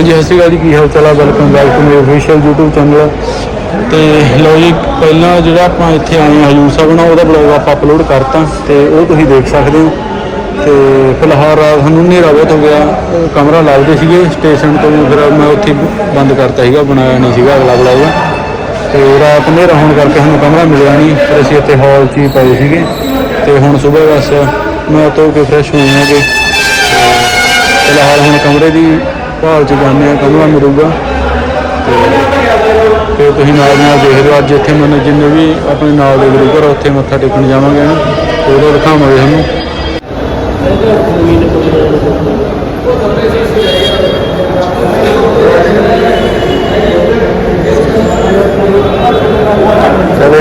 ਹਾਂਜੀ, ਸਤਿ ਸ਼੍ਰੀ ਅਕਾਲ ਜੀ, ਕੀ ਹਾਲ ਚਾਲ ਹੈ ਵੈਲਕਮ ਬੈਕ ਟੂ ਮੇਰੇ ਅਫੀਸ਼ੀਅਲ YouTube ਚੈਨਲ ਤੇ ਲੋ ਜੀ, ਪਹਿਲਾਂ ਜਿਹੜਾ ਆਪਾਂ ਇੱਥੇ ਆਏ ਹਾਂ ਹਜੂਰ ਸਾਹਿਬ ਨਾਲ, ਉਹਦਾ ਬਲੌਗ ਆਪਾਂ ਅਪਲੋਡ ਕਰਤਾ, ਤੇ ਉਹ ਤੁਸੀਂ ਦੇਖ ਸਕਦੇ ਹੋ। ਤੇ ਫਿਲਹਾਲ ਰਾਤ ਸਾਨੂੰ ਹਨੇਰਾ ਬਹੁਤ ਹੋ ਗਿਆ, ਕਮਰਾ ਲੱਗਦੇ ਸੀਗੇ ਸਟੇਸ਼ਨ ਤੋਂ ਫਿਰ ਮੈਂ ਉੱਥੇ ਬੰਦ ਕਰਤਾ ਸੀਗਾ, ਬਣਾਇਆ ਨਹੀਂ ਸੀਗਾ, ਅਗਲਾ ਬਲੌਗ ਤੇ ਰਾਤ ਹਨੇਰਾ ਹੋਣ ਕਰਕੇ ਸਾਨੂੰ ਕਮਰਾ ਮਿਲਿਆ ਨਹੀਂ, ਫਿਰ ਅਸੀਂ ਇੱਥੇ ਹਾਲ 'ਚ ਹੀ ਪਏ ਸੀਗੇ। ਤੇ ਹੁਣ ਸਵੇਰ ਬਸ ਮੈਂ ਧੋ ਕੇ ਫਰੈਸ਼ ਹੋਏ ਹਾਂ ਕਿ ਫਿਲਹਾਲ ਹੁਣ ਕਮਰੇ ਦੀ ਭਾਲ ਚ ਜਾਂਦੇ ਆ ਕਮਰਾ ਮਿਲੂਗਾ। ਤੇ ਤੁਸੀਂ ਨਾਲ ਨਾਲ ਦੇਖ ਲਓ ਅੱਜ ਇੱਥੇ ਮੈਨੂੰ ਜਿੰਨੇ ਵੀ ਆਪਣੇ ਨਾਲ ਦੇ ਗੁਰੂ ਘਰ ਉੱਥੇ ਮੱਥਾ ਟੇਕਣ ਜਾਵਾਂਗੇ ਨਾ। ਤੇ ਉਹਦਾ ਦਿਖਾਵਾਂਗੇ ਤੁਹਾਨੂੰ। ਕਹਿੰਦੇ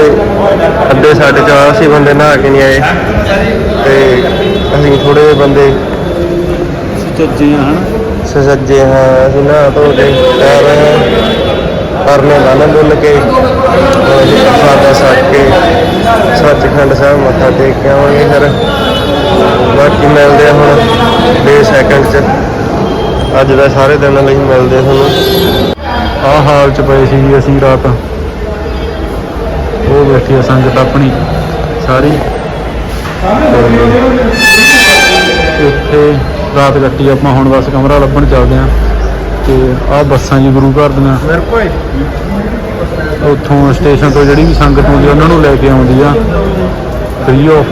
ਅੱਧੇ ਸਾਡੇ ਚ ਅਸੀਂ ਬੰਦੇ ਨਹਾ ਕੇ ਨਹੀਂ ਆਏ। ਤੇ ਅਸੀਂ ਥੋੜੇ ਬੰਦੇ ਆ ਹਨ। ਸਜੱਜੇ ਹਾਂ ਅਸੀਂ ਨਹਾ ਧੋ ਕੇ ਆ ਰਹੇ ਹਾਂ ਪਰਨੇ ਕੇ ਹੁਣ ਜੀ ਕੇ, ਸੱਚਖੰਡ ਸਾਹਿਬ ਮੱਥਾ ਟੇਕ ਕੇ ਆਵਾਂਗੇ ਫਿਰ। ਬਾਕੀ ਮਿਲਦੇ ਆ ਹੁਣ ਡੇ ਸੈਕਿੰਡ ਚ। ਅੱਜ ਦਾ ਸਾਰੇ ਦਿਨ ਲਈ ਮਿਲਦੇ ਆ ਤੁਹਾਨੂੰ। ਆਹ ਹਾਲ ਚ ਪਏ ਸੀ ਅਸੀਂ ਰਾਤ। ਉਹ ਬੈਠੀ ਆ ਸੰਗਤ ਆਪਣੀ, ਸਾਰੀ। ਤੇ ਇੱਥੇ ਰਾਤ ਕੱਟੀ ਆਪਾਂ ਹੁਣ ਬਸ ਕਮਰਾ ਲੱਭਣ ਚੱਲਦੇ ਆ ਤੇ ਆਹ ਬੱਸਾਂ ਜੀ ਗੁਰੂ ਘਰ ਦੀਆਂ। ਮੇਰੇ ਕੋਲ ਉੱਥੋਂ ਸਟੇਸ਼ਨ ਤੋਂ ਜਿਹੜੀ ਵੀ ਸੰਗਤ ਆਉਂਦੀ ਉਹਨਾਂ ਨੂੰ ਲੈ ਕੇ ਆਉਂਦੀ ਆ। ਫ੍ਰੀ ਆਫ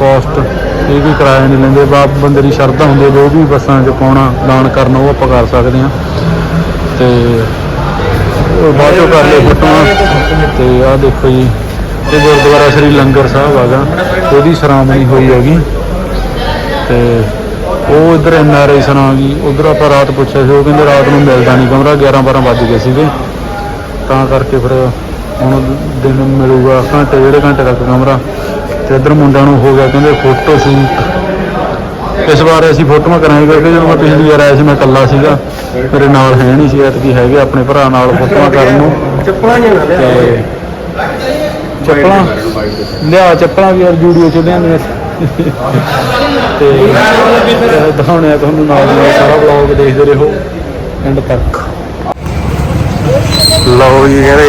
ਕਾਸਟ ਇਹ ਵੀ ਕਿਰਾਇਆ ਨਹੀਂ ਲੈਂਦੇ। ਬਾਪ ਬੰਦੇ ਦੀ ਸ਼ਰਧਾ ਹੁੰਦੀ ਹੈ ਜੋ ਵੀ ਬੱਸਾਂ 'ਚ ਪਾਉਣਾ ਦਾਨ ਕਰਨਾ ਉਹ ਆਪਾਂ ਕਰ ਸਕਦੇ ਆ ਤੇ ਉਹ ਬਾਅਦ ਚੋਂ ਕਰ ਲਏ ਫੋਟੋਆਂ। ਤੇ ਆਹ ਦੇਖੋ ਜੀ ਇਹ ਗੁਰਦੁਆਰਾ ਸ੍ਰੀ ਲੰਗਰ ਸਾਹਿਬ ਹੈਗਾ। ਉਹਦੀ ਸਰਾਮਣੀ ਹੋਈ ਹੈਗੀ। ਤੇ ਉਹ ਇਧਰ ਐਨ ਆਰ ਆਈ ਸਰਾਂ ਗਈ। ਉਧਰ ਆਪਾਂ ਰਾਤ ਪੁੱਛਿਆ ਸੀ ਉਹ ਕਹਿੰਦੇ ਰਾਤ ਨੂੰ ਮਿਲਦਾ ਨਹੀਂ ਕਮਰਾ 11 12 ਵੱਜ ਗਏ ਸੀਗੇ। ਤਾਂ ਕਰਕੇ ਫਿਰ ਹੁਣ ਦਿਨ ਮਿਲੂਗਾ ਘੰਟੇ ਡੇਢ ਘੰਟੇ ਤੱਕ ਕਮਰਾ। ਤੇ ਇਧਰ ਮੁੰਡਿਆਂ ਨੂੰ ਹੋ ਗਿਆ ਕਹਿੰਦੇ ਫੋਟੋ ਸ਼ੂਟ ਇਸ ਵਾਰ ਅਸੀਂ ਫੋਟੋਆਂ ਕਰਾਂਗੇ ਕਿਉਂਕਿ ਜਦੋਂ ਮੈਂ ਪਿਛਲੀ ਵਾਰ ਆਇਆ ਸੀ ਮੈਂ ਇਕੱਲਾ ਸੀਗਾ। ਮੇਰੇ ਨਾਲ ਹੈ ਨਹੀਂ ਸੀ ਐਤਕੀ ਹੈਗੇ ਆਪਣੇ ਭਰਾ ਨਾਲ ਫੋਟੋਆਂ ਕਰਨ ਨੂੰ। ਚੱਪਲਾਂ ਨਾ ਤੇ ਚੱਪਲਾਂ ਲਿਆ ਚੱਪਲਾਂ ਵੀ ਯਾਰ ਜੂਡੀਓ ਚ ਲਿਆਂਦੀਆਂ। ਤੇ ਦਿਖਾਉਣੇ ਆ ਤੁਹਾਨੂੰ ਨਾਲ ਨਾਲ ਸਾਰਾ ਵਲੌਗ ਦੇਖਦੇ ਰਹੋ। ਐਂਡ ਤੱਕ। ਲਓ ਜੀ ਕਹਿੰਦੇ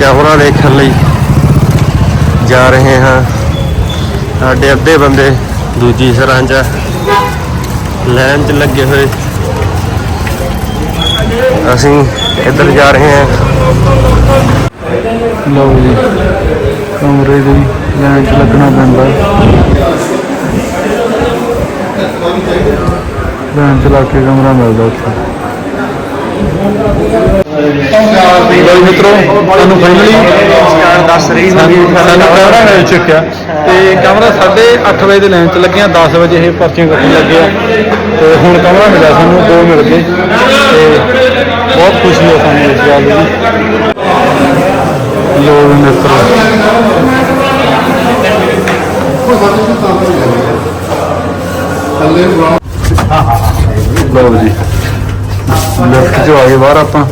ਕੈਮਰਾ ਦੇਖਣ ਲਈ ਜਾ ਰਹੇ ਹਾਂ। ਸਾਡੇ ਅੱਧੇ ਬੰਦੇ ਦੂਜੀ ਸਰਾਂ 'ਚ ਲਾਈਨ 'ਚ ਲੱਗੇ ਹੋਏ। ਅਸੀਂ ਇੱਧਰ ਜਾ ਰਹੇ ਹਾਂ। ਲਓ ਜੀ ਕਮਰੇ ਦੀ ਲਾਈਨ 'ਚ ਲੱਗਣਾ ਪੈਂਦਾ। 'ਚ ਲੱਗ ਕੇ ਕਮਰਾ ਮਿਲਦਾ ਉੱਥੇ। ਲਓ ਮਿੱਤਰੋ ਤੁਹਾਨੂੰ ਫਾਈਨਲੀ ਦੱਸ ਰਹੀ ਸਾਨੂੰ ਸਾਨੂੰ ਕਮਰਾ ਮਿਲ ਚੁੱਕਿਆ। ਤੇ ਕਮਰਾ 8:30 ਵਜੇ ਦੇ ਲਾਈਨ 'ਚ ਲੱਗਿਆ 10 ਵਜੇ ਇਹ ਪਰਚੀਆਂ ਕੱਟਣ ਲੱਗੇ ਆ। ਤੇ ਹੁਣ ਕਮਰਾ ਮਿਲਿਆ ਸਾਨੂੰ ਦੋ ਮਿਲ ਗਏ। ਤੇ ਬਹੁਤ ਖੁਸ਼ੀ ਹੈ ਸਾਨੂੰ ਇਸ ਗੱਲ ਦੀ। ਲੋ ਮਿੱਤਰੋ ਲਓ ਜੀ। ਲਿਫਟ ਚ ਆ ਗਏ ਬਾਹਰ ਆਪਾਂ।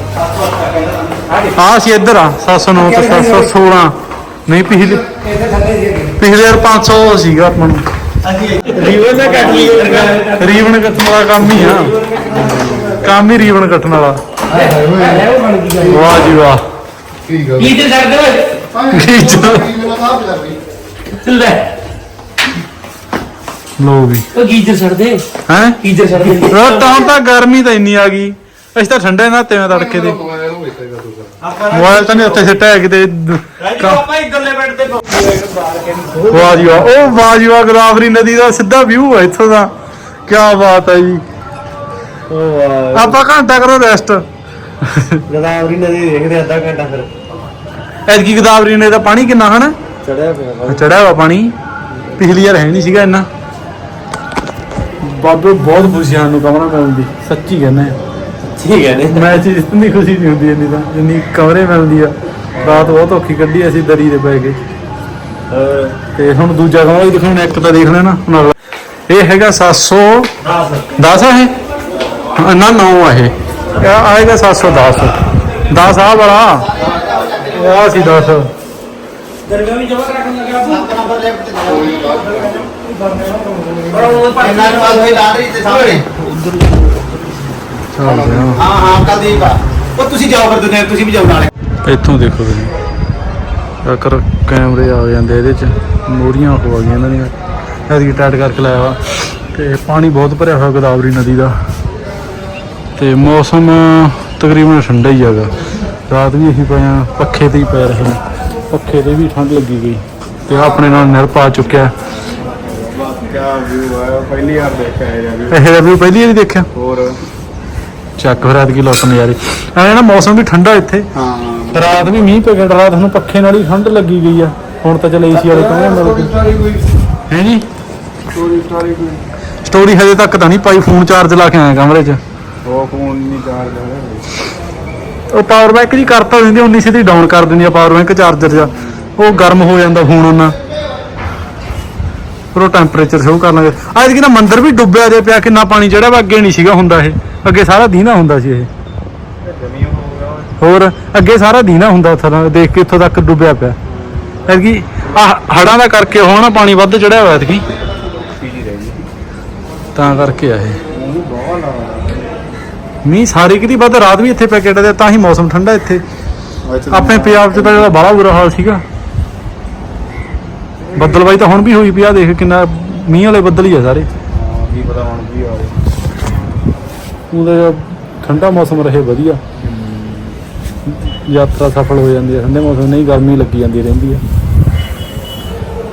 ਆ ਸੀ ਇੱਧਰ ਆ। 709 ਤੇ 716 ਨਹੀਂ ਪਿਛਲੇ ਪਿਛਲੇ ਵਾਰ 500 ਸੀਗਾ ਆਪਾਂ ਨੂੰ। ਰੀਵਨ ਨਾ ਕੱਟ ਲਈ ਰੀਵਨ ਕੱਟਣ ਵਾਲਾ ਕੰਮ ਹੀ ਆ। ਕੰਮ ਹੀ ਰੀਵਨ ਕੱਟਣ ਵਾਲਾ। ਵਾਹ ਜੀ ਵਾਹ। ਕੀ ਤੇ ਛੱਡ ਦੇ ਓਏ ਕੀ ਚ- ਲੈ। ਲੋ ਵੀ। ਉਹ ਗੀਜਰ ਛੱਡ ਦੇ। ਹੈ? ਗੀਜਰ ਛੱਡ ਦੇ। ਹੁਣ ਤਾਂ ਗਰਮੀ ਤਾਂ ਇੰਨੀ ਆ ਗਈ। ਅਸੀਂ ਤਾਂ ਠੰਡੇ ਨਾ ਤੇਵੇਂ ਤੜਕੇ ਦੇ। ਮੋਬਾਈਲ ਤਾਂ ਨਹੀਂ ਉੱਥੇ ਸਿੱਟਾ ਹੈ ਕਿਤੇ। ਆਪਾਂ ਇਧਰਲੇ ਬੈੱਡ ਤੇ ਵਾਹ ਜੀ ਵਾਹ। ਉਹ ਵਾਹ ਜੀ ਵਾਹ ਗੋਦਾਵਰੀ ਨਦੀ ਦਾ ਸਿੱਧਾ ਵਿਊ ਹੈ ਇੱਥੋਂ ਦਾ। ਕੀ ਬਾਤ ਹੈ ਜੀ। ਆਪਾਂ ਘੰਟਾ ਕਰੋ ਰੈਸਟ ਗਦਾਵਰੀ ਨਦੀ ਦੇਖਦੇ ਅੱਧਾ ਘੰਟਾ ਫਿਰ। ਐਤਕੀ ਗੋਦਾਵਰੀ ਨੇ ਦਾ ਪਾਣੀ ਕਿੰਨਾ ਹਨ? ਚੜਿਆ ਪਿਆ ਚੜਿਆ ਵਾ ਪਾਣੀ। ਪਿਛਲੀ ਵਾਰ ਹੈ ਨਹੀਂ ਸੀਗਾ ਇੰਨਾ। ਬਾਬੇ ਬਹੁਤ ਖੁਸ਼ੀ ਆ ਨੂੰ ਕਮਰਾ ਮਿਲਣ ਦੀ। ਸੱਚੀ ਕਹਿੰਦਾ ਠੀਕ ਹੈ ਨੇ ਮੈਂ ਚੀਜ਼ ਨਹੀਂ ਖੁਸ਼ੀ ਨਹੀਂ ਹੁੰਦੀ ਇੰਨੀ ਤਾਂ ਜਿੰਨੀ ਕਮਰੇ ਮਿਲਦੀ ਆ। ਰਾਤ ਬਹੁਤ ਔਖੀ ਕੱਢੀ ਅਸੀਂ ਦਰੀ ਦੇ ਪੈ ਕੇ। ਤੇ ਹੁਣ ਦੂਜਾ ਕਮਰਾ ਵੀ ਦਿਖਾਉਣਾ ਇੱਕ ਤਾਂ ਦੇਖ ਲੈਣਾ ਹੁਣ ਅਗਲਾ। ਇਹ ਹੈਗਾ 700 10 ਆ ਇਹ? ਹਾਂ, ਨਾ 9 ਆ ਇਹ। ਆਏਗਾ 710 10 ਆ ਬੜਾ ਆ ਸੀ 10 ਦਰਗਾ ਵੀ ਜਮਾ ਰੱਖਣ ਲੱਗਾ ਪਰ ਉਹ ਪਰ ਇਹਨਾਂ ਨੂੰ ਆਲੇ ਲਾਟਰੀ ਤੇ ਸਾਹਮਣੇ। ਹਾਂ ਹਾਂ ਹਾਂ ਕਰਦੀਪ ਆ। ਉਹ ਤੁਸੀਂ ਜਾਓ ਫਿਰ ਦੁਨੀਆ ਤੁਸੀਂ ਵੀ ਜਾਓ ਨਾਲੇ। ਇੱਥੋਂ ਦੇਖੋ ਤੁਸੀਂ। ਅਕਰ ਕੈਮਰੇ ਆ ਜਾਂਦੇ ਇਹਦੇ ਚ। ਮੋਰੀਆਂ ਹੋ ਆ ਗਈਆਂ ਇਹਨਾਂ ਦੀਆਂ। ਐਦੀ ਟਾਈਟ ਕਰਕੇ ਲਾਇਆ ਵਾ। ਤੇ ਪਾਣੀ ਬਹੁਤ ਭਰਿਆ ਹੋਇਆ ਗੋਦਾਵਰੀ ਨਦੀ ਦਾ। ਤੇ ਮੌਸਮ ਤਕਰੀਬਨ ਠੰਡਾ ਹੀ ਹੈਗਾ। ਰਾਤ ਵੀ ਅਸੀਂ ਪਏ ਹਾਂ ਪੱਖੇ ਤੇ ਹੀ ਪੈ ਰਹੇ ਪੱਖੇ ਤੇ ਵੀ ਠੰਡ ਲੱਗੀ ਗਈ। ਤੇ ਆਹ ਆਪਣੇ ਨਾਲ ਨਿਰ ਪਾ ਚੁੱਕਿਆ ਕਿਆ ਵਿਊ ਆਇਆ ਪਹਿਲੀ ਵਾਰ ਦੇਖਿਆ ਇਹ ਵੀ ਇਹ ਰਿਵਿਊ ਪਹਿਲੀ ਵਾਰੀ ਦੇਖਿਆ? ਹੋਰ? ਚੱਕ ਫਿਰ ਰਾਤ ਕੀ ਲੁੱਟ ਨਜ਼ਾਰੇ। ਐ ਨਾ ਮੌਸਮ ਵੀ ਠੰਡਾ ਇੱਥੇ। ਹਾਂ। ਰਾਤ ਵੀ ਮੀਂਹ ਪੈ ਗਿਆ ਰਾਤ ਨੂੰ ਪੱਖੇ ਨਾਲ ਹੀ ਠੰਡ ਲੱਗੀ ਗਈ ਆ। ਹੁਣ ਤਾਂ ਚਲ ਏਸੀ ਵਾਲੇ ਕਹਿੰਦੇ ਮਿਲ ਸਟੋਰੀ ਕੋਈ? ਹੈ ਜੀ? ਸਟੋਰੀ ਸਟੋਰੀ ਕੋਈ? ਸਟੋਰੀ ਹਜੇ ਤੱਕ ਤਾਂ ਨਹੀਂ ਪਾਈ ਫੋਨ ਚਾਰਜ ਲਾ ਕੇ ਆਇਆ ਕਮਰੇ 'ਚ। ਉਹ ਫੋਨ ਨਹੀਂ ਚਾਰਜ ਹੋਇਆ ਉਹ ਪਾਵਰ ਬੈਂਕ ਜੀ ਕਰਤਾ ਦਿੰਦੀ 19 ਸਿੱਧੀ ਡਾਊਨ ਕਰ ਦਿੰਦੀ ਆ ਪਾਵਰ ਬੈਂਕ ਚਾਰਜਰ ਜਾ। ਉਹ ਗਰਮ ਹੋ ਜਾਂਦਾ ਫੋਨ ਉਹਨਾਂ। ਫਿਰ ਉਹ ਟੈਂਪਰੇਚਰ ਸ਼ੋ ਕਰ ਲਾਂਗੇ ਅੱਜ ਕਿ ਨਾ ਮੰਦਿਰ ਵੀ ਡੁੱਬਿਆ ਜੇ ਪਿਆ, ਕਿੰਨਾ ਪਾਣੀ ਜਿਹੜਾ ਵਾ ਅੱਗੇ ਨਹੀਂ ਸੀਗਾ ਹੁੰਦਾ ਇਹ। ਅੱਗੇ ਸਾਰਾ ਦੀਨਾ ਹੁੰਦਾ ਸੀ ਇਹ। ਹੋਰ, ਅੱਗੇ ਸਾਰਾ ਦੀਨਾ ਹੁੰਦਾ ਥਰਾ ਦੇਖ ਕੇ ਉੱਥੋਂ ਤੱਕ ਡੁੱਬਿਆ ਪਿਆ। ਐਤਕੀ ਆ ਹੜਾਂ ਦਾ ਕਰਕੇ ਹੋਣਾ ਪਾਣੀ ਵੱਧ ਚੜਿਆ ਹੋਇਆ ਐਤਕੀ। ਤਾਂ ਕਰਕੇ ਆ ਇਹ। ਬਹੁਤ ਮੀਂਹ ਸਾਰੇ ਕਿਤੇ ਵੱਧ ਰਾਤ ਵੀ ਇੱਥੇ ਪੈ ਕੇ ਹਟਿਆ ਤਾਂ ਹੀ ਮੌਸਮ ਠੰਡਾ ਇੱਥੇ। ਆਪਣੇ ਪੰਜਾਬ 'ਚ ਤਾਂ ਜਿਹੜਾ ਬੜਾ ਬੁਰਾ ਹਾਲ ਸੀਗਾ। ਬੱਦਲਬਾਈ ਤਾਂ ਹੁਣ ਵੀ ਹੋਈ ਪਿਆ ਦੇਖ ਕਿੰਨਾ ਮੀਂਹ ਵਾਲੇ ਬੱਦਲ ਹੀ ਆ ਸਾਰੇ। ਕੀ ਪਤਾ ਹੁਣ ਕੀ ਆਵੇ ਉਹਦਾ ਠੰਡਾ ਮੌਸਮ ਰਹੇ ਵਧੀਆ। ਯਾਤਰਾ ਸਫਲ ਹੋ ਜਾਂਦੀ ਹੈ ਠੰਡੇ ਮੌਸਮ ਨਹੀਂ ਗਰਮੀ ਲੱਗੀ ਜਾਂਦੀ ਰਹਿੰਦੀ ਹੈ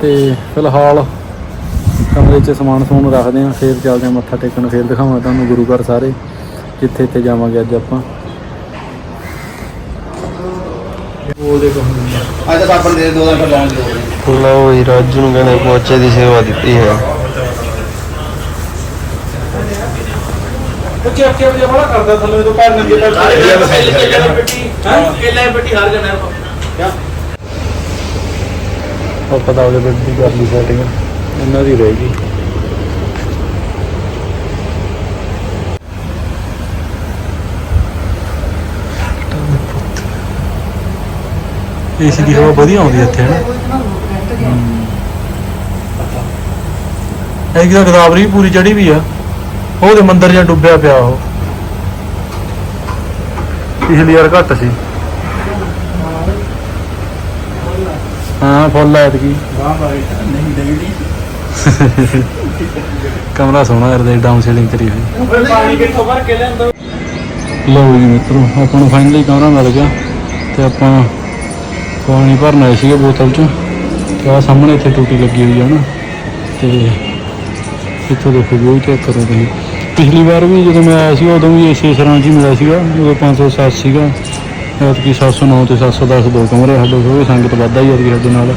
ਤੇ ਫਿਲਹਾਲ ਕਮਰੇ 'ਚ ਸਮਾਨ ਸਮੂਨ ਰੱਖਦੇ ਹਾਂ ਫੇਰ ਚੱਲਦੇ ਹਾਂ ਮੱਥਾ ਟੇਕਣ ਫੇਰ ਦਿਖਾਵਾਂ ਤੁਹਾਨੂੰ ਗੁਰੂ ਘਰ ਸਾਰੇ। ਜਿੱਥੇ ਇੱਥੇ ਜਾਵਾਂਗੇ ਅੱਜ ਆਪਾਂ। ਬੋਲਦੇ ਕਹਾਂ ਅੱਜ ਤਾਂ ਪਾਪੜ ਦੇ ਦੋ ਦਿਨ ਫਿਰ ਲਾਉਣ ਦੀ ਲਓ ਜੀ ਰਾਜੂ ਨੂੰ ਕਹਿੰਦੇ ਪੋਚੇ ਦੀ ਸੇਵਾ ਦਿੱਤੀ ਹੈ। ਉੱਚੇ ਉੱਚੇ ਵਜੇ ਬੜਾ ਕਰਦਾ ਥੱਲੇ ਤੋਂ ਪੈਰ ਨੰਗੇ ਪੈਰ ਕੇਲੇ ਪੱਟੀ ਹਾਰ ਜਾਣਾ ਉਹ ਪਤਾ ਉਹਦੇ ਬੈੱਡ ਦੀ ਕਰ ਲਈ ਸੈਟਿੰਗ ਇਹਨਾਂ ਦੀ ਰਹੇਗੀ ਏਸੀ ਦੀ ਹਵਾ ਵਧੀਆ ਆਉਂਦੀ ਹੈ ਇੱਥੇ ਹੈ ਨਾ ਇੱਕ ਤਾਂ ਗਦਾਵਰੀ ਵੀ ਪੂਰੀ ਚੜੀ ਵੀ ਆ। ਉਹਦੇ ਮੰਦਰ ਜਾਂ ਡੁੱਬਿਆ ਪਿਆ ਉਹ। ਪਿਛਲੀ ਵਾਰ ਘੱਟ ਸੀ। ਹਾਂ ਫੁੱਲ ਐਤਕੀ। ਕਮਰਾ ਸੋਹਣਾ ਕਰਦੇ ਡਾਊਨ ਸੀਲਿੰਗ ਕਰੀ ਹੋਈ। ਪਾਣੀ ਕਿੱਥੋਂ ਭਰ ਕੇ ਲਿਆਂਦਾ? ਲਓ ਜੀ ਮਿੱਤਰੋ ਆਪਾਂ ਨੂੰ ਫਾਈਨਲੀ ਕਮਰਾ ਮਿਲ ਗਿਆ ਤੇ ਆਪਾਂ ਪਾਣੀ ਭਰਨ ਆਏ ਸੀਗੇ ਬੋਤਲ 'ਚ। ਤੇ ਆ ਸਾਹਮਣੇ ਇੱਥੇ ਟੂਟੀ ਲੱਗੀ ਹੋਈ ਹੈ ਨਾ। ਤੇ ਇੱਥੋਂ ਦੇਖੋ ਵੀ ਚੈੱਕ ਕਰੋ ਤੁਸੀਂ। ਪਿਛਲੀ ਵਾਰ ਵੀ ਜਦੋਂ ਮੈਂ ਆਇਆ ਸੀ ਉਦੋਂ ਵੀ ਇਸੇ ਤਰ੍ਹਾਂ 'ਚ ਹੀ ਮਿਲਿਆ ਸੀਗਾ। ਉਦੋਂ 507 ਸੀਗਾ। ਐਤਕੀ 709 ਤੇ 710 ਦੋ ਕਮਰੇ ਸਾਡੇ ਕੋਲ ਸੰਗਤ ਵੱਧਾ ਹੀ ਆ ਸਾਡੇ ਨਾਲ।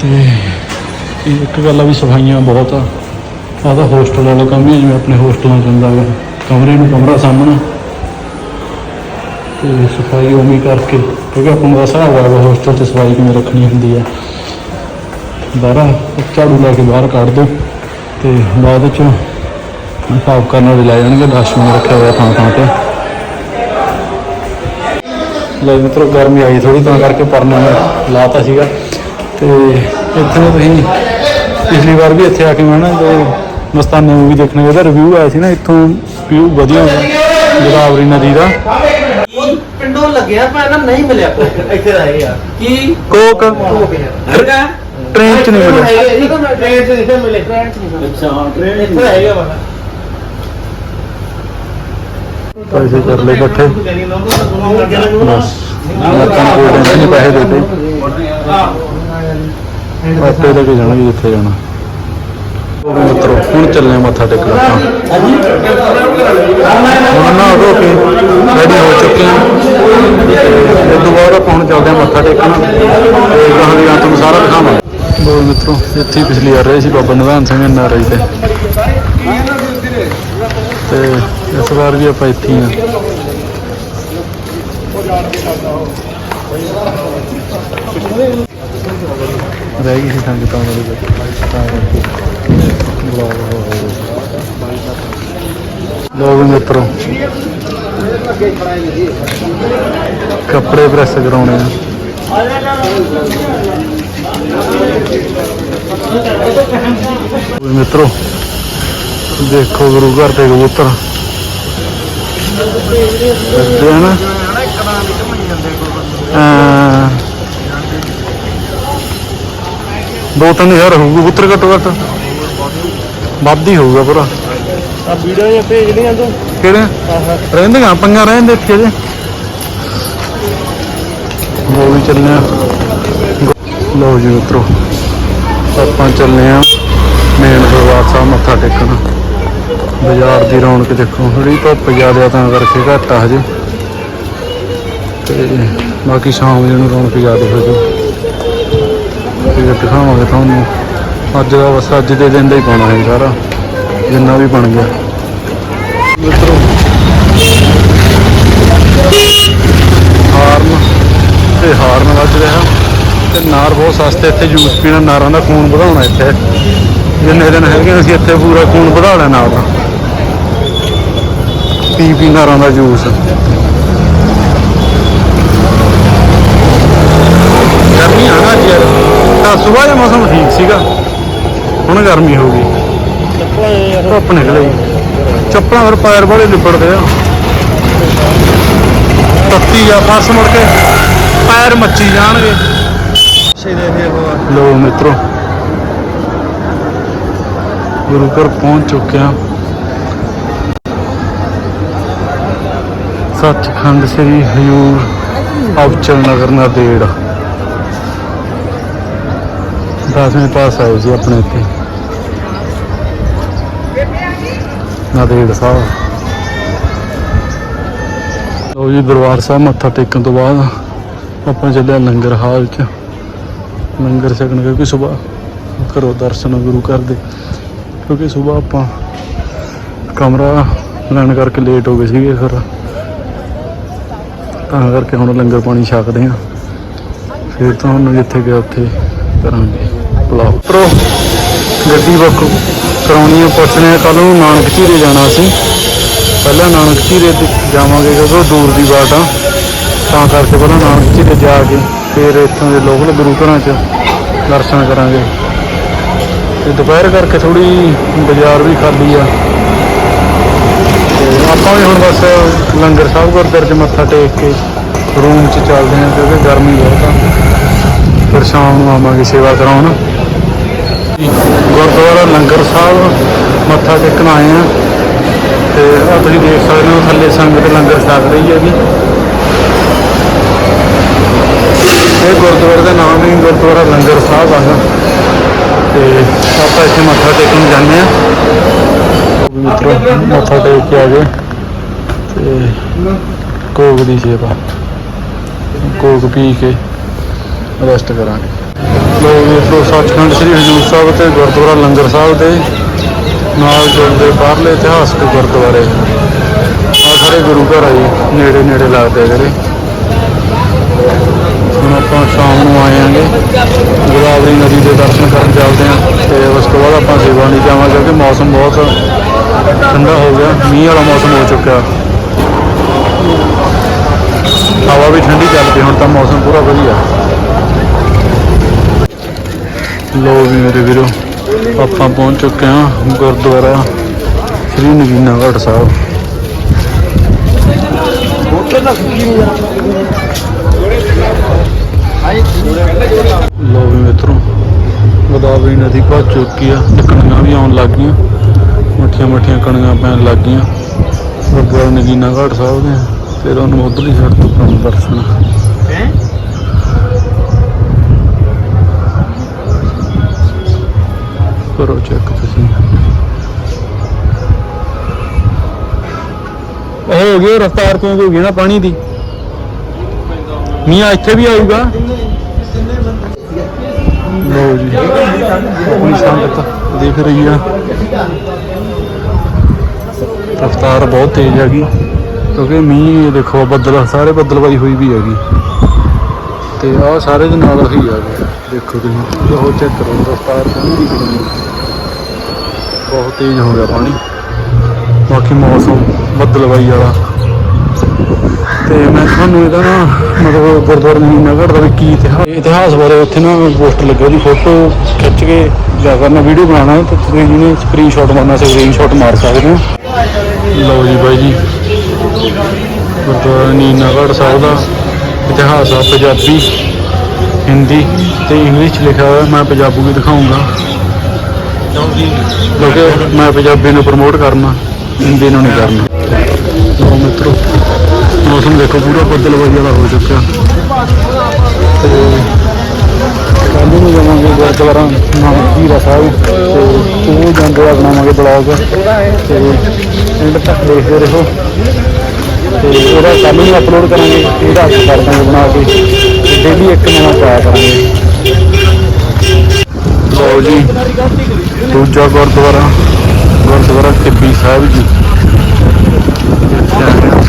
ਤੇ ਇਹ ਇੱਕ ਗੱਲ ਆ ਵੀ ਸਫਾਈਆਂ ਬਹੁਤ ਆ। ਆਹ ਤਾਂ ਹੋਸਟਲ ਵਾਲੇ ਕੰਮ ਹੀ ਜਿਵੇਂ ਆਪਣੇ ਹੋਸਟਲਾਂ ਚ ਹੁੰਦਾ ਵਾ। ਕਮਰੇ ਨੂੰ ਕਮਰਾ ਸਾਹਮਣਾ। ਤੇ ਸਫ਼ਾਈ ਉਵੇਂ ਹੀ ਕਰਕੇ, ਕਿਉਂਕਿ ਆਪਾਂ ਦਾ ਹਿਸਾਬ ਆ ਹੋਸਟਲ ਤੇ ਸਫ਼ਾਈ ਕਿਵੇਂ ਰੱਖਣੀ ਹੁੰਦੀ ਹੈ ਬਾਹਰ ਝਾੜੂ ਲੈ ਕੇ ਬਾਹਰ ਕੱਢ ਦੋ, ਤੇ ਬਾਅਦ ਚ ਸਾਫ਼ ਕਰਨ ਵਾਲੇ ਲੈ ਜਾਣਗੇ ਡਸਟਬਿਨ ਰੱਖਿਆ ਹੋਇਆ ਥਾਂ ਥਾਂ ਤੇ। ਲੈ ਮਿੱਤਰੋ, ਗਰਮੀ ਆਈ ਥੋੜੀ ਤਾਂ ਕਰਕੇ ਪਰਨਾ ਮੈਂ ਲਾਤਾ ਸੀਗਾ। ਤੇ ਇੱਥੇ ਤੁਸੀਂ ਪਿਛਲੀ ਵਾਰ ਵੀ ਇੱਥੇ ਆ ਕੇ ਮੈਂ ਨਾ ਜੋ ਮਸਤਾਨੇ ਮੂਵੀ ਦੇਖਣ ਗਿਆ ਤਾਂ ਰਿਵਿਊ ਆਇਆ ਸੀ ਨਾ, ਇੱਥੋਂ ਵਿਊ ਵਧੀਆ ਹੁੰਦਾ ਗੋਦਾਵਰੀ ਨਦੀ ਦਾ। ਪਿੰਡੋਂ ਲੱਗਿਆ ਪਰ ਨਾ ਨਹੀਂ ਮਿਲਿਆ ਇੱਥੇ ਦਾ ਇਹ ਆ। ਕੀ? ਕੋਕ। ਹੈਗਾ ਟ੍ਰੇਨ ਚ ਨਹੀਂ ਮਿਲਿਆ। ਹੈਗੇ ਜੀ। ਟ੍ਰੇਨ ਚ ਨਹੀਂ ਮਿਲੇ ਟ੍ਰੇਨ ਚ ਨਹੀਂ ਅੱਛਾ ਹਾਂ ਟ੍ਰੇਨ ਇੱਥੇ ਹੈਗਾ ਵਾ ਪੈਸੇ ਕਰ ਲਏ ਇਕੱਠੇ ਬਸ ਲੱਤਾਂ ਨੂੰ ਕੋਈ ਟੈਨਸ਼ਨ ਨਹੀਂ ਪੈਸੇ ਦੇ ਦੇ ਆਪੇ ਲੈ ਕੇ ਜਾਣਗੇ ਜਿੱਥੇ ਜਾਣਾ। ਉਹ ਹੁਣ ਚੱਲੇ ਮੱਥਾ ਟੇਕਣ ਆਪਾਂ। ਹੁਣ ਨਾ ਹੋ ਕੇ ਰੈਡੀ ਹੋ ਚੁੱਕੇ ਆ ਇਸ ਤੋਂ ਬਾਅਦ ਆਪਾਂ ਹੁਣ ਚੱਲਦੇ ਹਾਂ ਮੱਥਾ ਟੇਕਣ। ਤੇ ਗਾਹਾਂ ਦੀ ਤੁਹਾਨੂੰ ਸਾਰਾ ਦਿਖਾਵਾਂਗੇ। ਬਹੁਤ ਮਿੱਤਰੋ, ਇੱਥੇ ਪਿਛਲੀ ਵਾਰ ਰਹੇ ਸੀ ਬਾਬਾ ਨਿਧਾਨ ਸਿੰਘ ਨਾ ਰਹੀ ਤੇ ਤੇ ਇਸ ਵਾਰ ਵੀ ਆਪਾਂ ਇੱਥੇ ਹੀ ਆ ਰਹਿ ਗਈ ਸੀ ਸੰਗਤਾਂ ਵਾਲੀ। ਤਾਂ ਕਰਕੇ। ਬਲੌਗ ਹੋ ਮਿੱਤਰੋ। ਕੱਪੜੇ ਪ੍ਰੈਸ ਕਰਾਉਣੇ ਆ। ਮਿੱਤਰੋ, ਦੇਖੋ ਗੁਰੂ ਘਰ ਤੇ ਕਬੂਤਰ। ਕਰਦੇ ਹਨ ਦੋ ਤਿੰਨ ਹਜ਼ਾਰ ਹੋਊਗਾ ਕਬੂਤਰ ਘੱਟੋ ਘੱਟ। ਵੱਧ ਹੀ ਹੋਊਗਾ ਪੂਰਾ ਆ ਵੀਡੀਓ ਜੇ ਭੇਜ ਲੀਆਂ ਤੂੰ। ਕਿਹੜੇ ਆਹਾ। ਰਹਿੰਦੀਆਂ ਪੰਗਾ ਰਹਿੰਦੇ ਇੱਥੇ ਜੇ। ਉਹ ਵੀ ਚੱਲੇ ਆ। ਲਓ ਜੀ ਮਿੱਤਰੋ ਆਪਾਂ ਚੱਲੇ ਆ ਮੇਨ ਦਰਬਾਰ ਸਾਹਿਬ ਮੱਥਾ ਟੇਕਣ। ਬਾਜ਼ਾਰ ਦੀ ਰੌਣਕ ਦੇਖੋ ਥੋੜੀ ਧੁੱਪ ਜ਼ਿਆਦਾ ਤਾਂ ਕਰਕੇ ਘੱਟ ਆ ਹਜੇ। ਤੇ ਬਾਕੀ ਸ਼ਾਮ ਨੂੰ ਰੌਣਕ ਜ਼ਿਆਦਾ ਹੋ ਜੂ ਤੇ ਦਿਖਾਵਾਂਗੇ ਤੁਹਾਨੂੰ। ਅੱਜ ਦਾ ਬਸ ਅੱਜ ਦੇ ਦਿਨ ਦਾ ਹੀ ਪਾਉਣਾ ਹੈ ਸਾਰਾ। ਜਿੰਨਾ ਵੀ ਬਣ ਗਿਆ। ਮਿੱਤਰੋ। ਹਾਰਨ। ਤੇ ਹਾਰਨ ਵੱਜ ਰਿਹਾ ਤੇ ਨਾਰ ਬਹੁਤ ਸਸਤੇ ਇੱਥੇ ਜੂਸ ਪੀਣਾ, ਨਾਰਾਂ ਦਾ ਖੂਨ ਵਧਾਉਣਾ ਇੱਥੇ। ਜਿੰਨੇ ਦਿਨ ਹੈਗੇ ਅਸੀਂ ਇੱਥੇ ਪੂਰਾ ਖੂਨ ਵਧਾ ਲੈਣਾ ਆਪਦਾ ਪੀ ਪੀ ਨਾਰਾਂ ਦਾ ਜੂਸ। ਗਰਮੀ ਆ ਨਾ ਅੱਜ ਤਾਂ ਸਵੇਰ ਦਾ ਮੌਸਮ ਠੀਕ ਸੀਗਾ। ਹੁਣ ਗਰਮੀ ਹੋ ਗਈ। ਚੱਪਲਾਂ ਧੁੱਪ ਨਿਕਲ। ਚੱਪਲਾਂ ਫਿਰ ਪੈਰ ਵਾਲੇ ਲਿਬੜਦੇ ਆ। ਤੱਤੀ ਆ, ਫਸ ਮੁੜ ਕੇ। ਪੈਰ ਮੱਚੀ ਜਾਣਗੇ। ਲੋ ਮਿੱਤਰੋ, ਗੁਰੂ ਘਰ ਪਹੁੰਚ ਚੁੱਕਿਆ। ਸੱਚਖੰਡ ਸ੍ਰੀ ਹਜੂਰ ਅਵਚਲ ਨਗਰ ਨਾਂਦੇੜ ਦਸਵੇਂ ਪਾਸ ਆਏ ਸੀ ਆਪਣੇ ਇੱਥੇ। ਨਾਂਦੇੜ ਸਾਹਿਬ ਲੋ ਜੀ, ਦਰਬਾਰ ਸਾਹਿਬ ਮੱਥਾ ਟੇਕਣ ਤੋਂ ਬਾਅਦ ਆਪਾਂ ਚੱਲਿਆ ਲੰਗਰ ਹਾਲ 'ਚ। ਲੰਗਰ ਛਕਣ, ਕਿਉਂਕਿ ਸਵੇਰ ਕਰੋ ਦਰਸ਼ਨ ਗੁਰੂ ਘਰ ਦੇ। ਕਿਉਂਕਿ ਸਵੇਰ ਆਪਾਂ ਕਮਰਾ ਲੈਣ ਕਰਕੇ ਲੇਟ ਹੋ ਗਏ ਸੀਗੇ ਫਿਰ। ਤਾਂ ਕਰਕੇ ਹੁਣ ਲੰਗਰ ਪਾਣੀ ਛਕਦੇ ਆ ਫਿਰ ਤੁਹਾਨੂੰ ਜਿੱਥੇ ਗਿਆ ਉੱਥੇ ਕਰਾਂਗੇ। ਪਲਾਓ ਪ੍ਰੋ ਗੱਡੀ ਬੁੱਕ ਕਰਾਉਣੀ ਆ ਪੁੱਛਣੇ ਕੱਲ ਨੂੰ ਨਾਨਕ ਝੀਰੇ ਜਾਣਾ ਸੀ। ਪਹਿਲਾਂ ਨਾਨਕ ਝੀਰੇ ਤੇ ਜਾਵਾਂਗੇ ਕਿਉਂਕਿ ਦੂਰ ਦੀ ਬਾਟ ਆ। ਤਾਂ ਕਰਕੇ ਪਹਿਲਾਂ ਨਾਨਕ ਝੀਰੇ ਜਾ ਕੇ ਫਿਰ ਇੱਥੋਂ ਦੇ ਲੋਕਲ ਗੁਰੂ ਘਰਾਂ 'ਚ ਦਰਸ਼ਨ ਕਰਾਂਗੇ। ਤੇ ਦੁਪਹਿਰ ਕਰਕੇ ਥੋੜੀ ਬਾਜ਼ਾਰ ਵੀ ਖਾਲੀ ਆ। ਤੇ ਆਪਾਂ ਵੀ ਹੁਣ ਬਸ ਲੰਗਰ ਸਾਹਿਬ ਗੁਰਦੁਆਰੇ 'ਚ ਮੱਥਾ ਟੇਕ ਕੇ ਰੂਮ 'ਚ ਚੱਲਦੇ ਹਾਂ ਕਿਉਂਕਿ ਗਰਮੀ ਬਹੁਤ ਆ। ਫਿਰ ਸ਼ਾਮ ਨੂੰ ਆਵਾਂਗੇ ਸੇਵਾ ਕਰਾਉਣ। ਗੁਰਦੁਆਰਾ ਲੰਗਰ ਸਾਹਿਬ, ਮੱਥਾ ਟੇਕਣ ਆਏ ਆ ਤੇ ਆ ਤੁਸੀਂ ਦੇਖ ਸਕਦੇ ਹੋ, ਥੱਲੇ ਸੰਗਤ ਲੰਗਰ ਛਕ ਰਹੀ ਹੈ ਜੀ। ਇਹ ਗੁਰਦੁਆਰੇ ਦਾ ਨਾਮ ਹੀ ਗੁਰਦੁਆਰਾ ਲੰਗਰ ਸਾਹਿਬ ਆ ਤੇ ਆਪਾਂ ਇੱਥੇ ਮੱਥਾ ਟੇਕਣ ਜਾਂਦੇ ਆ ਮਿੱਤਰੋ, ਮੱਥਾ ਟੇਕ ਕੇ ਆ ਗਏ। ਤੇ ਕੋਕ ਦੀ ਸੇਵਾ। ਕੋਕ ਪੀ ਕੇ ਰੈਸਟ ਕਰਾਂਗੇ। ਲੋਕ ਮਿੱਤਰੋ ਸੱਚਖੰਡ ਸ੍ਰੀ ਹਜੂਰ ਸਾਹਿਬ ਤੇ ਗੁਰਦੁਆਰਾ ਲੰਗਰ ਸਾਹਿਬ ਦੇ ਨਾਲ ਜੁੜਦੇ ਬਾਹਰਲੇ ਇਤਿਹਾਸਕ ਗੁਰਦੁਆਰੇ। ਆ ਸਾਰੇ ਗੁਰੂ ਘਰ ਆ ਜੀ, ਨੇੜੇ ਨੇੜੇ ਲੱਗਦੇ ਆ ਜਿਹੜੇ। ਹੁਣ ਆਪਾਂ ਸ਼ਾਮ ਨੂੰ ਆਏ ਆਂਗੇ ਗੋਦਾਵਰੀ ਨਦੀ ਦੇ ਦਰਸ਼ਨ ਕਰਨ ਚੱਲਦੇ ਆਂ ਤੇ ਉਸ ਤੋਂ ਬਾਅਦ ਆਪਾਂ ਸੇਵਾ ਨਹੀਂ ਜਾਵਾਂਗੇ ਕਿਉਂਕਿ ਮੌਸਮ ਬਹੁਤ ਠੰਡਾ ਹੋ ਗਿਆ, ਮੀਂਹ ਵਾਲਾ ਮੌਸਮ ਹੋ ਚੁੱਕਿਆ। ਹਵਾ ਵੀ ਠੰਡੀ ਚੱਲ ਪਈ, ਹੁਣ ਤਾਂ ਮੌਸਮ ਪੂਰਾ ਵਧੀਆ। ਲੋ ਵੀ ਮੇਰੇ ਵੀਰੋ, ਆਪਾਂ ਪਹੁੰਚ ਚੁੱਕੇ ਹਾਂ ਗੁਰਦੁਆਰਾ ਸ੍ਰੀ ਨਗੀਨਾਗੜ੍ਹ ਸਾਹਿਬ। ਲੋ ਵੀ ਮਿੱਤਰੋ, ਗੋਦਾਵਰੀ ਨਦੀ ਪਹੁੰਚ ਚੁੱਕੀ ਆ, ਤੇ ਕਣੀਆਂ ਵੀ ਆਉਣ ਲੱਗ ਗਈਆਂ। ਮੱਠੀਆਂ ਮੱਠੀਆਂ ਕਣੀਆਂ ਪੈਣ ਲੱਗ ਗਈਆਂ। ਗੁਰਦੁਆਰਾ ਨਗੀਨਾਗੜ੍ਹ ਸਾਹਿਬ ਦੇ ਫਿਰ ਉਹਨੂੰ ਉਧਰਲੀ ਸਾਈਡ ਤੋਂ ਕੰਮ ਦਰਸ਼ਨ ਕਰੋ ਚੈੱਕ ਤੁਸੀਂ ਇਹ ਹੋ ਗਿਆ ਰਫਤਾਰ ਚੇਂਜ ਹੋ ਗਈ ਨਾ ਪਾਣੀ ਦੀ? ਮੀਆਂ ਇੱਥੇ ਵੀ ਆਊਗਾ? ਲੋ ਜੀ। ਆਪਣੀ ਸੰਗਤ ਦੇਖ ਰਹੀ ਆ। ਰਫਤਾਰ ਬਹੁਤ ਤੇਜ਼ ਹੈਗੀ। ਕਿਉਂਕਿ ਮੀਂਹ ਦੇਖੋ, ਬੱਦਲ, ਸਾਰੇ ਬੱਦਲਵਾਈ ਹੋਈ ਵੀ ਹੈਗੀ। ਤੇ ਆ ਸਾਰੇ ਦੇ ਨਾਲ ਹੀ ਆ ਗਏ। ਦੇਖੋ ਤੁਸੀਂ, ਉਹ ਚੈੱਕ ਕਰੋ, ਰਫਤਾਰ ਪੂਰੀ ਕਿੰਨੀ ਬਹੁਤ ਤੇਜ਼ ਹੋ ਗਿਆ ਪਾਣੀ। ਬਾਕੀ ਮੌਸਮ ਬੱਦਲਵਾਈ ਵਾਲਾ। ਤੇ ਮੈਂ ਤੁਹਾਨੂੰ ਇਹਦਾ ਨਾ ਮਤਲਬ ਗੁਰਦੁਆਰਾ ਨਗਰ ਦਾ ਵੀ ਕੀ ਇਤਿਹਾਸ ਇਤਿਹਾਸ ਬਾਰੇ ਉੱਥੇ ਨਾ ਪੋਸਟ ਲੱਗੇ ਉਹਦੀ ਫੋਟੋ ਖਿੱਚ ਕੇ ਜਾ ਕਰਨਾ ਵੀਡੀਓ ਬਣਾਉਣਾ ਤੇ ਤੁਸੀਂ ਜਿਹਨੇ ਸਕਰੀਨਸ਼ਾਟ ਮਾਰਨਾ ਸਕਰੀਨਸ਼ਾਟ ਮਾਰ ਸਕਦੇ ਹੋ। ਲਓ ਜੀ ਬਾਈ ਜੀ। ਗੁਰਦੁਆਰਾ ਨੀਨਾਗੜ੍ਹ ਸਾਹਿਬ ਦਾ ਇਤਿਹਾਸ ਆ ਪੰਜਾਬੀ, ਹਿੰਦੀ ਤੇ ਇੰਗਲਿਸ਼ 'ਚ ਲਿਖਿਆ ਹੋਇਆ। ਮੈਂ ਪੰਜਾਬੀ ਵੀ ਦਿਖਾਊਂਗਾ। ਕਿਉਂਕਿ ਮੈਂ ਪੰਜਾਬੀ ਨੂੰ ਪ੍ਰਮੋਟ ਕਰਨਾ, ਹਿੰਦੀ ਨੂੰ ਨਹੀਂ ਕਰਨਾ। ਲੋ ਮਿੱਤਰੋ, ਮੌਸਮ ਦੇਖੋ, ਪੂਰਾ ਬੱਦਲ ਵਾਲਾ ਹੋ ਚੁੱਕਿਆ। ਤੇ ਕੱਲ੍ਹ ਨੂੰ ਜਾਵਾਂਗੇ ਗੁਰਦੁਆਰਾ ਨਾਨਕ ਸਾਹਿਬ ਤੇ ਉਹ ਜਾਂਦੇ ਆ ਬਣਾਵਾਂਗੇ ਬਲੌਗ ਤੇ ਐਂਡ ਤੱਕ ਦੇਖਦੇ ਰਹੋ। ਤੇ ਇਹਦਾ ਕੱਲ੍ਹ ਨੂੰ ਅਪਲੋਡ ਕਰਾਂਗੇ, ਇਹਦਾ ਅੱਜ ਕਰ ਦਾਂਗੇ ਬਣਾ ਕੇ। ਡੇਲੀ ਇੱਕ ਨਵਾਂ ਪਾਇਆ ਕਰਾਂਗੇ। ਲਓ ਜੀ ਦੂਜਾ ਗੁਰਦੁਆਰਾ ਗੁਰਦੁਆਰਾ ਟਿੱਬੀ ਸਾਹਿਬ ਜੀ। ਇੱਥੇ ਆ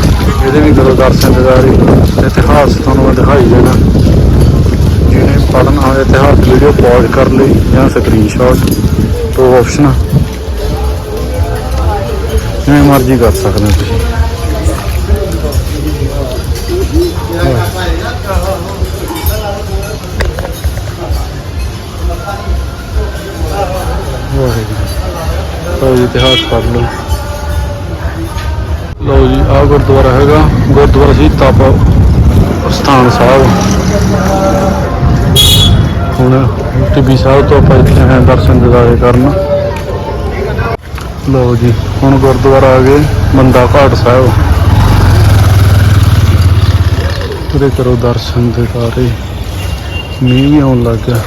ਇਹਦੇ ਵੀ ਕਰੋ ਦਰਸ਼ਨ ਦਿਦਾਰੇ। ਇਤਿਹਾਸ ਤੁਹਾਨੂੰ ਮੈਂ ਦਿਖਾਈ ਦੇਣਾ। ਜਿਹਨੇ ਪੜ੍ਹਨਾ ਹੋਵੇ ਇਤਿਹਾਸ ਵੀਡੀਓ ਪੌਜ਼ ਕਰ ਲਈ ਜਾਂ ਸਕਰੀਨਸ਼ਾਟ ਤੋਂ ਆਪਸ਼ਨ ਜਿਵੇਂ ਮਰਜ਼ੀ ਕਰ ਸਕਦੇ ਹੋ ਤੁਸੀਂ। ਲਓ ਜੀ ਇਤਿਹਾਸ ਪੜ੍ਹ ਲਓ। ਲਓ ਜੀ, ਆਹ ਗੁਰਦੁਆਰਾ ਹੈਗਾ, ਗੁਰਦੁਆਰਾ ਸੀ ਤਪ ਸਥਾਨ ਸਾਹਿਬ। ਹੁਣ ਟਿੱਬੀ ਸਾਹਿਬ ਤੋਂ ਆਪਾਂ ਇੱਥੇ ਆਏ ਹਾਂ ਦਰਸ਼ਨ ਦਿਦਾਰੇ ਕਰਨ। ਲਓ ਜੀ, ਹੁਣ ਗੁਰਦੁਆਰਾ ਆ ਗਏ, ਬੰਦਾ ਘਾਟ ਸਾਹਿਬ। ਉਹਦੇ ਕਰੋ ਦਰਸ਼ਨ ਦਿਦਾਰੇ। ਮੀਂਹ ਵੀ ਆਉਣ ਲੱਗ ਗਿਆ।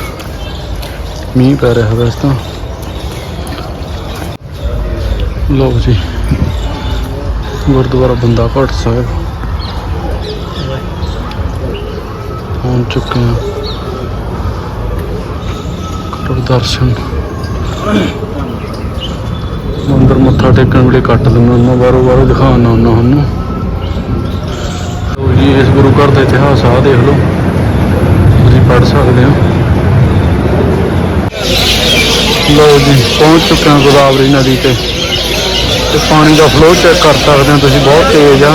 ਮੀਂਹ ਪੈ ਰਿਹਾ ਵੈਸੇ ਤਾਂ। ਲਓ ਜੀ, ਗੁਰਦੁਆਰਾ ਬੰਦਾ ਘਾਟ ਸਾਹਿਬ। ਪਹੁੰਚ ਚੁੱਕੇ ਹਾਂ। ਕਰੋ ਦਰਸ਼ਨ। ਮੰਦਰ ਮੱਥਾ ਟੇਕਣ ਵੇਲੇ ਕੱਟ ਦਿੰਦਾ ਉਹਨਾਂ ਬਾਰੋ ਬਾਰੋ ਦਿਖਾਉਣਾ ਉਹਨਾਂ ਨੂੰ ਜੀ, ਇਸ ਗੁਰੂ ਘਰ ਦਾ ਇਤਿਹਾਸ ਆ ਦੇਖ ਲਓ। ਤੁਸੀਂ ਪੜ੍ਹ ਸਕਦੇ ਹੋ। ਲਓ ਜੀ, ਪਹੁੰਚ ਚੁੱਕੇ ਹਾਂ ਗੋਦਾਵਰੀ ਨਦੀ ਤੇ। ਤੇ ਪਾਣੀ ਦਾ ਫਲੋ ਚੈੱਕ ਕਰ ਸਕਦੇ ਹੋ ਤੁਸੀਂ ਬਹੁਤ ਤੇਜ਼ ਆ।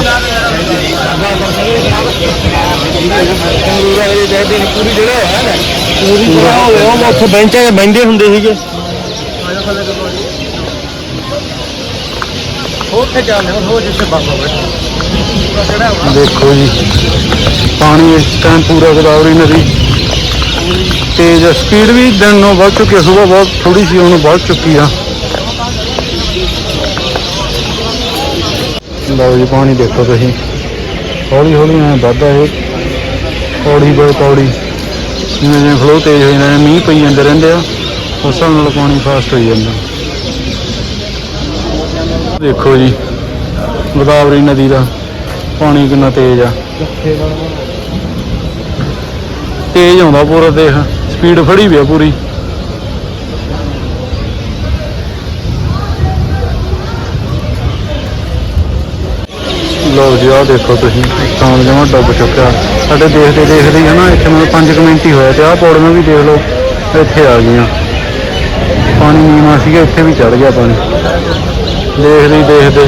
ਉੱਥੇ ਬੈਂਚਾਂ 'ਤੇ ਬੈੰਦੇ ਹੁੰਦੇ ਸੀਗੇ। ਉੱਥੇ ਚੱਲਦੇ ਹਾਂ ਉਹ ਜਿੱਥੇ ਬਾਬਾ ਬੈਠਾ ਦੇਖੋ ਜੀ ਪਾਣੀ ਇਸ ਟਾਈਮ ਪੂਰਾ ਗੋਦਾਵਰੀ ਨਦੀ। ਤੇਜ਼ ਸਪੀਡ ਵੀ ਦਿਨ ਨੂੰ ਵੱਧ ਚੁੱਕੀ ਹੈ ਸਵੇਰ ਬਹੁਤ ਥੋੜੀ ਸੀ ਹੁਣ ਵੱਧ ਚੁੱਕੀ ਆ। ਲਓ ਜੀ, ਪਾਣੀ ਦੇਖੋ ਤੁਸੀਂ। ਹੌਲੀ ਹੌਲੀ ਐ ਵੱਧਦਾ ਇਹ ਪੌੜੀ ਬਈ ਪੌੜੀ। ਜਿਵੇਂ ਜਿਵੇਂ ਫਲੋ ਤੇਜ਼ ਹੋ ਜਾਂਦਾ ਮੀਂਹ ਪਈ ਜਾਂਦੇ ਰਹਿੰਦੇ ਆ, ਉਸ ਹਿਸਾਬ ਨਾਲ ਪਾਣੀ ਫਾਸਟ ਹੋਈ ਜਾਂਦਾ। ਦੇਖੋ ਜੀ, ਗੋਦਾਵਰੀ ਨਦੀ ਦਾ ਪਾਣੀ ਕਿੰਨਾ ਤੇਜ਼ ਆ। ਤੇਜ਼ ਆਉਂਦਾ ਪੂਰਾ ਦੇਖ ਸਪੀਡ ਫੜੀ ਵੀ ਆ ਪੂਰੀ। ਲਓ ਜੀ, ਆਹ ਦੇਖੋ ਤੁਸੀਂ ਤਾਂ ਜਮਾ ਡੁੱਬ ਚੁੱਕਿਆ। ਸਾਡੇ ਦੇਖਦੇ ਦੇਖਦੇ ਹੀ ਹਨਾ ਇੱਥੇ ਮੈਨੂੰ 5 ਮਿੰਟ ਹੀ ਹੋਇਆ ਤੇ ਆਹ ਪੌੜੀਆਂ ਵੀ ਦੇਖ ਲਓ, ਇੱਥੇ ਆ ਗਈਆਂ। ਪਾਣੀ ਨੀਵਾਂ ਸੀਗਾ, ਇੱਥੇ ਵੀ ਚੜ ਗਿਆ ਪਾਣੀ। ਦੇਖਦੇ ਹੀ ਦੇਖਦੇ।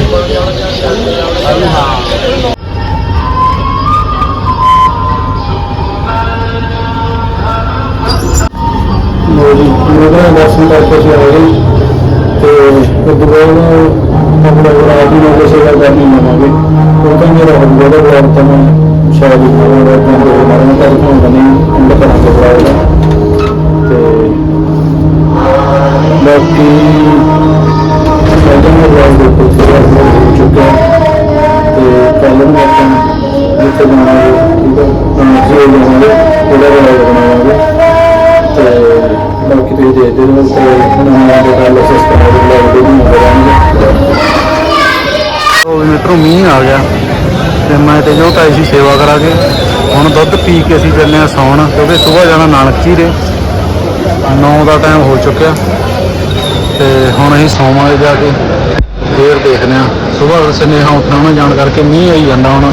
ਲੋ ਜੀ ਮੇਰਾ ਦਰਸ਼ਨ ਕਰਕੇ ਅਸੀਂ ਆ ਗਏ। ਤੇ ਉਦੋਂ ਬਾਅਦ ਆਪਣਾ ਰਾਤ ਨੂੰ ਕੋਈ ਸੇਵਾ ਕਰਨੀ ਲਵਾਂਗੇ ਉਹ ਤਾਂ ਮੇਰਾ ਹੋ ਗਿਆ ਦਾ ਤਾਂ ਮੈਂ ਸ਼ਾਇਦ ਹੀ ਮੇਰਾ ਕੰਮ ਦੇ ਨਾਲ ਮੈਂ ਕਰ ਪਾਉਂਦਾ ਨਹੀਂ ਅੰਦਰ ਕਰਾਂ ਤੋਂ ਬੁਲਾਇਆ ਤੇ ਬਾਕੀ ਸਾਡਾ ਮੇਰਾ ਦੇ ਕੋਈ ਹੋ ਚੁੱਕਾ ਤੇ ਕੱਲ੍ਹ ਨੂੰ ਆਪਾਂ ਜਿੱਥੇ ਜਾਵਾਂਗੇ ਠੀਕ ਹੈ ਤਾਂ ਜੀ ਜਾਵਾਂਗੇ ਉਹਦਾ ਬੁਲਾਇਆ ਬਣਾਵਾਂਗੇ ਤੇ ਬਾਕੀ ਤੁਸੀਂ ਦੇਖਦੇ ਰਹੋ ਤੇ ਮੀਂਹ ਆ ਗਿਆ ਤੇ ਮੈਂ ਤੇ ਜੋ ਤਾਈ ਸੀ ਸੇਵਾ ਕਰਾ ਕੇ ਹੁਣ ਦੁੱਧ ਪੀ ਕੇ ਅਸੀਂ ਚੱਲੇ ਆ ਸੌਣ, ਕਿਉਂਕਿ ਸਵੇਰ ਜਾਣਾ ਨਾਨਕ ਚੀਰੇ 9 ਦਾ ਟਾਈਮ ਹੋ ਚੁੱਕਿਆ ਤੇ ਹੁਣ ਅਸੀਂ ਸੌਵਾਂਗੇ ਜਾ ਕੇ। ਫੇਰ ਦੇਖਦੇ ਆ ਸਵੇਰ ਸੁਨੇਹਾ ਉੱਠਣਾ ਨਾ ਜਾਣ ਕਰਕੇ ਮੀਂਹ ਆਈ ਜਾਂਦਾ ਹੁਣ।